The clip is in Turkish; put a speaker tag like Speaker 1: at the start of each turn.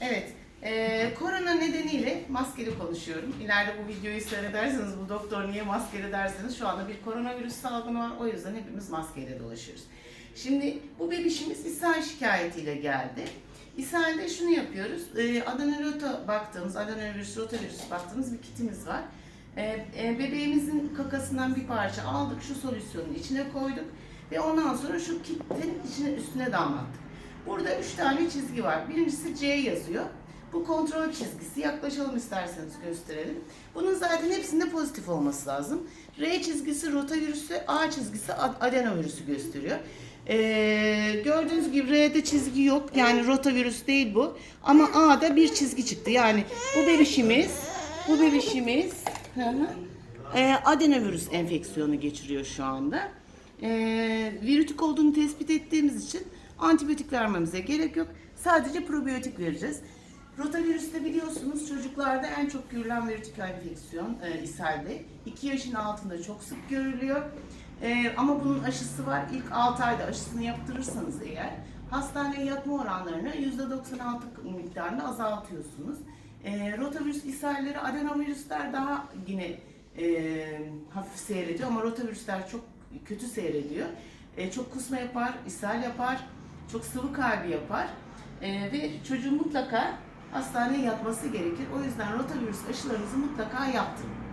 Speaker 1: Evet. Ee, korona nedeniyle maskeli konuşuyorum. İleride bu videoyu seyrederseniz bu doktor niye maskeli derseniz şu anda bir koronavirüs salgını var. O yüzden hepimiz maskeyle dolaşıyoruz. Şimdi bu bebişimiz ishal şikayetiyle geldi. İshalde şunu yapıyoruz. Ee, adenorota baktığımız, adenovirüs, rotavirüs baktığımız bir kitimiz var. Ee, e, bebeğimizin kakasından bir parça aldık, şu solüsyonun içine koyduk ve ondan sonra şu kitin içine üstüne damlattık. Burada üç tane çizgi var. Birincisi C yazıyor. Bu kontrol çizgisi. Yaklaşalım isterseniz gösterelim. Bunun zaten hepsinde pozitif olması lazım. R çizgisi rotavirüsü, A çizgisi ad- adenovirüsü gösteriyor. Ee, gördüğünüz gibi R'de çizgi yok. Yani rotavirüs değil bu. Ama A'da bir çizgi çıktı. Yani bu bebişimiz, bu bebişimiz e, adenovirüs enfeksiyonu geçiriyor şu anda. E, virütik olduğunu tespit ettiğimiz için antibiyotik vermemize gerek yok. Sadece probiyotik vereceğiz. Rotavirüste biliyorsunuz çocuklarda en çok görülen virütik enfeksiyon e, ishalde. 2 yaşın altında çok sık görülüyor. E, ama bunun aşısı var. İlk 6 ayda aşısını yaptırırsanız eğer hastaneye yatma oranlarını %96 miktarında azaltıyorsunuz. E, rotavirüs ishalleri, adenovirüsler daha yine e, hafif seyrediyor ama rotavirüsler çok kötü seyrediyor. E, çok kusma yapar, ishal yapar, çok sıvı kaybı yapar E, ve çocuğun mutlaka hastaneye yatması gerekir. O yüzden rotavirüs aşılarınızı mutlaka yaptırın.